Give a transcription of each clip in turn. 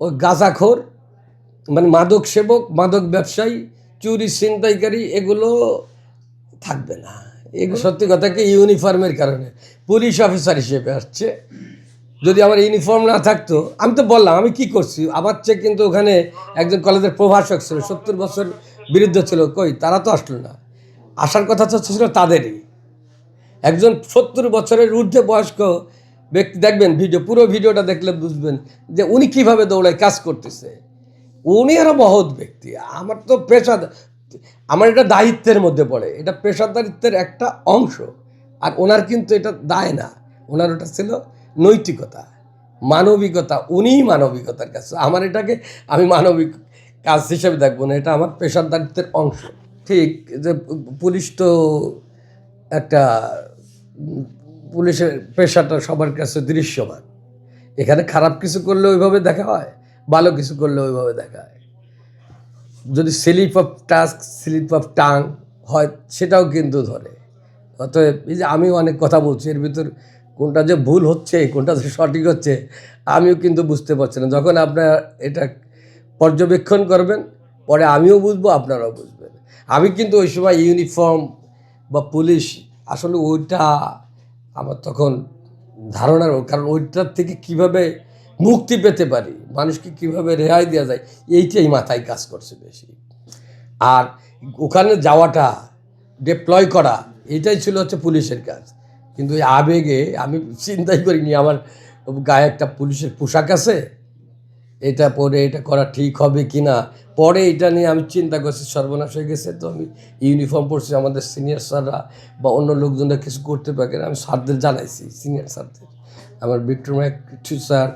ওই গাঁজাখোর মানে মাদক সেবক, মাদক ব্যবসায়ী, চুরি, ছিনতাইকারী, এগুলো থাকবে না। এগুলো সত্যি কথা কি, ইউনিফর্মের কারণে। পুলিশ অফিসার হিসেবে আসছে। যদি আমার ইউনিফর্ম না থাকতো, আমি তো বললাম, আমি কি করছি? আমার চেয়ে কিন্তু ওখানে একজন কলেজের প্রভাষক ছিল, সত্তর বছর বিরুদ্ধে ছিল। কই, তারা তো আসলো না। আসার কথা তো ছিল তাদেরই। একজন সত্তর বছরের ঊর্ধ্বে বয়স্ক ব্যক্তি দেখবেন ভিডিও, পুরো ভিডিওটা দেখলে বুঝবেন যে উনি কীভাবে দৌড়ায়, কাজ করতেছে। উনি আরও মহৎ ব্যক্তি। আমার তো পেশা আমার এটা দায়িত্বের মধ্যে পড়ে। এটা পেশাদারিত্বের একটা অংশ। আর ওনার কিন্তু এটা দায় না। ওনার ওটা ছিল নৈতিকতা। মানবিকতা, উনিই মানবিকতার কাছে। আমার এটাকে আমি মানবিক কাজ হিসেবে দেখব না। এটা আমার পেশাদারিত্বের অংশ। ঠিক যে পুলিশ তো একটা পুলিশের পেশাটা সবার কাছে দৃশ্যমান। এখানে খারাপ কিছু করলে ওইভাবে দেখা হয়, ভালো কিছু করলে ওইভাবে দেখা হয়। যদি slip of task, slip of tongue হয়, সেটাও কিন্তু ধরে। অতএব এই যে আমিও অনেক কথা বলছি, এর ভিতর কোনটা যে ভুল হচ্ছে, কোনটা যে সঠিক হচ্ছে, আমিও কিন্তু বুঝতে পারছি না। যখন আপনার এটা পর্যবেক্ষণ করবেন, পরে আমিও বুঝব, আপনারাও বুঝবেন। আমি কিন্তু ওই সময় ইউনিফর্ম বা পুলিশ, আসলে ওইটা আমার তখন ধারণার কারণ ওইটার থেকে কীভাবে মুক্তি পেতে পারি, মানুষকে কীভাবে রেহাই দেওয়া যায়, এইটাই মাথায় কাজ করছে বেশি। আর ওখানে যাওয়াটা ডিপ্লয় করা, এটাই ছিল হচ্ছে পুলিশের কাজ। কিন্তু এই আবেগে আমি চিন্তাই করিনি, আমার গায়ে একটা পুলিশের পোশাক আছে এটা পরে এটা করা ঠিক হবে কি না? পরে এটা নিয়ে আমি চিন্তা করছি, সর্বনাশ হয়ে গেছে তো আমি ইউনিফর্ম পরছি, আমাদের সিনিয়র স্যাররা বা অন্য লোকজনরা কিছু করতে পারে না, আমি স্যারদের জানাইছি সিনিয়র স্যারদের। আমার বিক্রমায় কিছু স্যার,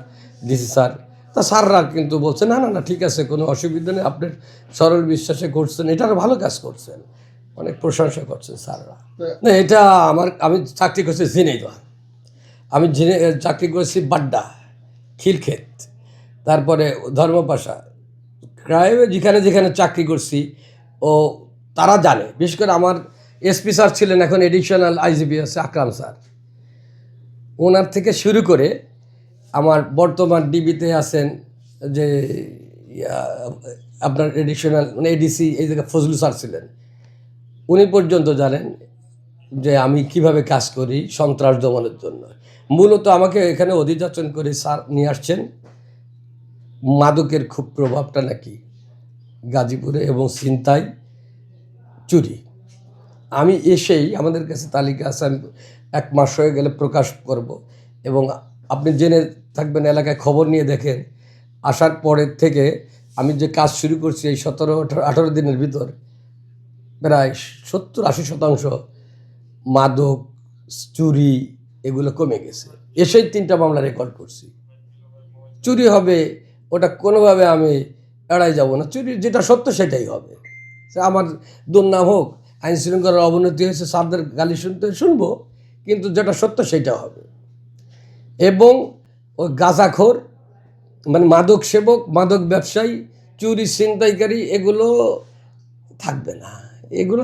ডিসি স্যার, তা স্যাররা কিন্তু বলছে, না না না, ঠিক আছে, কোনো অসুবিধা নেই আপনার সরল বিশ্বাসে করছেন, এটা আরও ভালো কাজ করছেন। অনেক প্রশংসা করছেন স্যাররা। না, এটা আমার, আমি চাকরি করছি ঝিনাইদহ। আমি ঝিনে চাকরি করেছি বাড্ডা, খিলক্ষেত। তারপরে ধর্মপাশা। ক্রাইমে যেখানে যেখানে চাকরি করছি, ও তারা জানে। বিশেষ করে আমার এসপি স্যার ছিলেন এখন এডিশনাল আইজিপি আছে, আকরাম স্যার। ওনার থেকে শুরু করে আমার বর্তমান ডিবিতে আছেন যে আপনার এডিশনাল মানে এডিসি এই জায়গায় ফজলু স্যার ছিলেন। উনি পর্যন্ত জানেন যে আমি কীভাবে কাজ করি সন্ত্রাস দমনের জন্য। মূলত আমাকে এখানে অধিযাচন করে স্যার নিয়ে আসছেন। মাদকের খুব প্রভাবটা নাকি গাজীপুরে এবং চিন্তাই চুরি? আমি এসেই আমাদের কাছে তালিকা আছে, আমি এক মাস হয়ে গেলে প্রকাশ করব এবং আপনি জেনে থাকবেন, এলাকায় খবর নিয়ে দেখেন। আসার পরের থেকে আমি যে কাজ শুরু করছি এই সতেরো আঠারো দিনের ভিতর প্রায় সত্তর, আশি শতাংশ মাদক, চুরি এগুলো কমে গেছে। এসেই তিনটা মামলা রেকর্ড করছি। চুরি হবে ওটা কোনোভাবে আমি এড়াই যাব না। চুরি, যেটা সত্য সেটাই হবে। আমার দুর্নাম হোক, আইন শৃঙ্খলার অবনতি হয়েছে সারদের গালি শুনতে শুনব, কিন্তু যেটা সত্য সেটা হবে। এবং ওই গাঁজাখোর মানে মাদক সেবক, মাদক ব্যবসায়ী, চুরি, ছিনতাইকারী, এগুলো থাকবে না। এগুলো